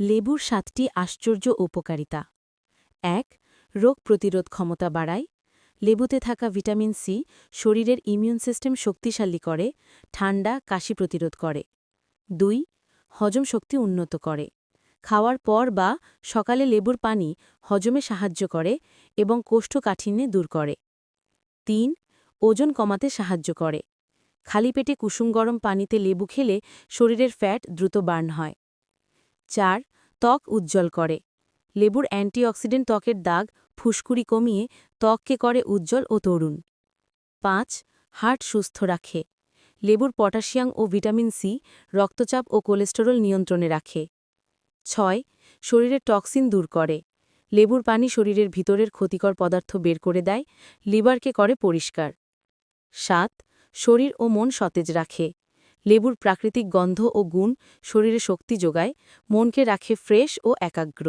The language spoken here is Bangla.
লেবুর সাতটি আশ্চর্য উপকারিতা। এক, রোগ প্রতিরোধ ক্ষমতা বাড়ায়। লেবুতে থাকা ভিটামিন সি শরীরের ইমিউন সিস্টেম শক্তিশালী করে, ঠান্ডা, কাশি প্রতিরোধ করে। দুই, হজম শক্তি উন্নত করে। খাওয়ার পর বা সকালে লেবুর পানি হজমে সাহায্য করে এবং কোষ্ঠকাঠিন্যে দূর করে। তিন, ওজন কমাতে সাহায্য করে। খালি পেটে কুসুম গরম পানিতে লেবু খেলে শরীরের ফ্যাট দ্রুত বার্ন হয়। চার, ত্বক উজ্জ্বল করে। লেবুর অ্যান্টিঅক্সিডেন্ট ত্বকের দাগ ফুসকুড়ি কমিয়ে ত্বককে করে উজ্জ্বল ও তরুণ। পাঁচ, হার্ট সুস্থ রাখে। লেবুর পটাশিয়াম ও ভিটামিন সি রক্তচাপ ও কোলেস্টেরল নিয়ন্ত্রণে রাখে। ছয়, শরীরের টক্সিন দূর করে। লেবুর পানি শরীরের ভিতরের ক্ষতিকর পদার্থ বের করে দেয়, লিভারকে করে পরিষ্কার। সাত, শরীর ও মন সতেজ রাখে। লেবুর প্রাকৃতিক গন্ধ ও গুণ শরীরে শক্তি যোগায় মনকে রাখে ফ্রেশ ও একাগ্র।